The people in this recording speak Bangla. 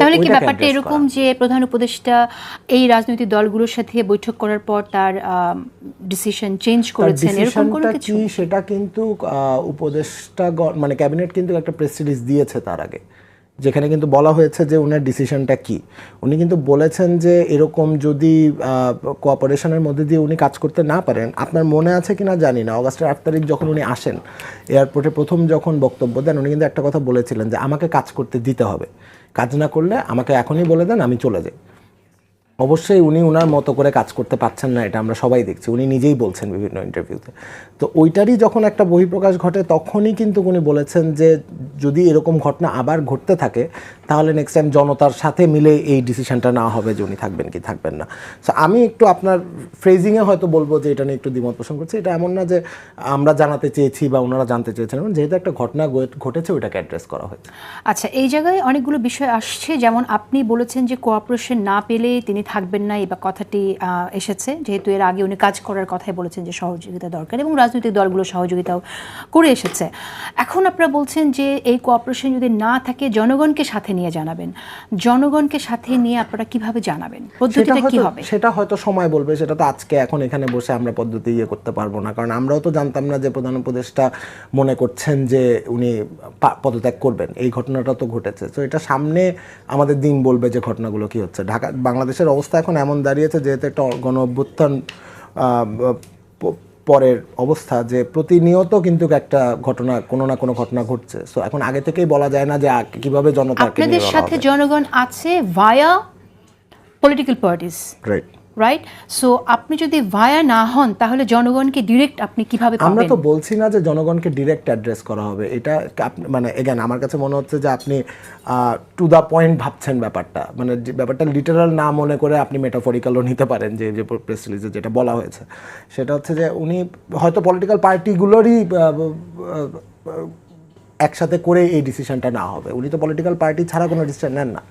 তাহলে কি ব্যাপারটা এরকম যে প্রধান উপদেষ্টা এই রাজনৈতিক দলগুলোর সাথে বৈঠক করার পর তার ডিসিশন চেঞ্জ করেছেন এরকম কোনো কিছু? সেটা কিন্তু উপদেষ্টা মানে ক্যাবিনেট কিন্তু একটা প্রেস রিলিজ দিয়েছে তার আগে। যেখানে কিন্তু বলা হয়েছে যে উনার ডিসিশনটা কি। উনি কিন্তু বলেছেন যে এরকম যদি কোঅপারেশনের মধ্যে দিয়ে উনি কাজ করতে না পারেন, আপনার মনে আছে কি না জানি না। অগাস্টের আট তারিখ যখন উনি আসেন এয়ারপোর্টে প্রথম যখন বক্তব্য দেন, উনি কিন্তু একটা কথা বলেছিলেন যে আমাকে কাজ করতে দিতে হবে। কাজ না করলে আমাকে এখনই বলে দেন, আমি চলে যাই। অবশ্যই উনি ওনার মতো করে কাজ করতে পারছেন না, এটা আমরা সবাই দেখছি। উনি নিজেই বলছেন বিভিন্ন ইন্টারভিউতে তো ওইটারই যখন একটা বহিঃপ্রকাশ ঘটে, তখনই কিন্তু উনি বলেছেন যে, যদি এরকম ঘটনা আবার ঘটতে থাকে, তাহলে নেক্সট টাইম জনতার সাথে মিলে এই ডিসিশনটা না হবে যে উনি থাকবেন কি থাকবেন না। সো আমি একটু আপনার ফ্রেজিংয়ে হয়তো বলব যে, এটা নিয়ে একটু দ্বিমত পোষণ করছি। এটা এমন না যে, আমরা জানাতে চেয়েছি বা ওনারা জানতে চেয়েছেন যেহেতু একটা ঘটনা ঘটে- ঘটেছে, ওইটাকে অ্যাড্রেস করা হয়েছে। আচ্ছা এই জায়গায় অনেকগুলো বিষয় আসছে। যেমন আপনি বলেছেন যে কোঅপারেশন না পেলে তিনি থাকবেন না এই বা কথাটি আহ, এসেছে। যেহেতু এর আগে উনি কাজ করার কথাই বলেছেন যে সহযোগিতা দরকার এবং রাজনৈতিক দলগুলো সহযোগিতাও করে এসেছে। এখন আপনারা বলছেন যে এই কোঅপারেশন যদি না থাকে জনগণকে সাথে নিয়ে জানাবেন। জনগণকে সাথে নিয়ে আপনারা কীভাবে জানাবেন? পদ্ধতিটা কি হবে? সেটা হয়তো সময় বলবে সেটা তো আজকে এখন এখানে বসে আমরা পদ্ধতি ইয়ে করতে পারব না। কারণ আমরাও তো জানতাম না যে প্রধান উপদেষ্টা মনে করছেন যে উনি পদত্যাগ করবেন। এই ঘটনাটা তো ঘটেছে। তো এটা সামনে আমাদের দিন বলবে যে ঘটনাগুলো কি হচ্ছে। ঢাকা বাংলাদেশের অবস্থা এখন এমন দাঁড়িয়েছে যেহেতু একটা গণ অভ্যুত্থান পরের অবস্থা যে প্রতিনিয়ত কিন্তু একটা ঘটনা কোনো না কোনো ঘটনা ঘটছে। সো এখন আগে থেকেই বলা যায় না যে কীভাবে জনতা আপনাদের সাথে জনগণ আছে via political parties Right. Right so আপনি যদি ভায়া না হন তাহলে জনগণকে ডিরেক্ট আপনি কীভাবে আমরা তো বলছি না যে জনগণকে ডিরেক্ট অ্যাড্রেস করা হবে। এটা মানে এগেন আমার কাছে মনে হচ্ছে যে আপনি টু দ্য পয়েন্ট ভাবছেন ব্যাপারটা। মানে যে ব্যাপারটা লিটারাল না মনে করে আপনি মেটাফরিক্যালও নিতে পারেন যে যে প্রেস রিলিজে যেটা বলা হয়েছে। সেটা হচ্ছে যে উনি হয়তো পলিটিক্যাল পার্টিগুলোরই একসাথে করে এই ডিসিশনটা না হবে। উনি তো পলিটিক্যাল পার্টি ছাড়া কোনো ডিসিশন নেন না।